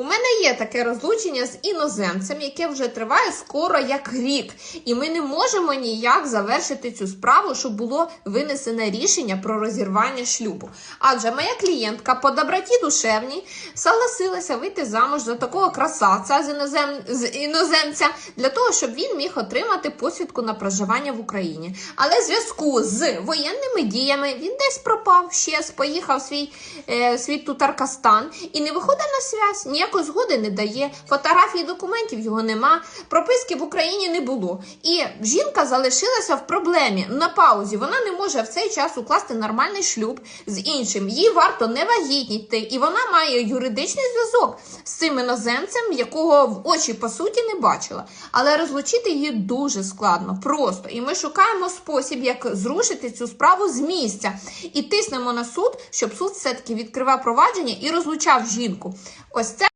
У мене є таке розлучення з іноземцем, яке вже триває скоро як рік, і ми не можемо ніяк завершити цю справу, щоб було винесене рішення про розірвання шлюбу. Адже моя клієнтка по доброті душевній согласилася вийти замуж за такого красавця з, інозем... з іноземця для того, щоб він міг отримати посвідку на проживання в Україні. Але в зв'язку з воєнними діями він десь пропав, щез, поїхав свій, е, свій Тутаркастан і не виходить на связь, ніякої згоди не дає. Фотографій документів його нема, прописки в Україні не було. І жінка залишилася в проблемі на паузі. Вона не може в цей час укласти нормальний шлюб з іншим. Їй варто не вагітніти, і вона має юридичний зв'язок з цим іноземцем, якого в очі по суті не бачила. Але розлучити її дуже складно, просто. І ми шукаємо спосіб, як зрушити цю справу з місця і тиснемо на суд, щоб суд все таки відкривав провадження і розлучав жінку. Ось це.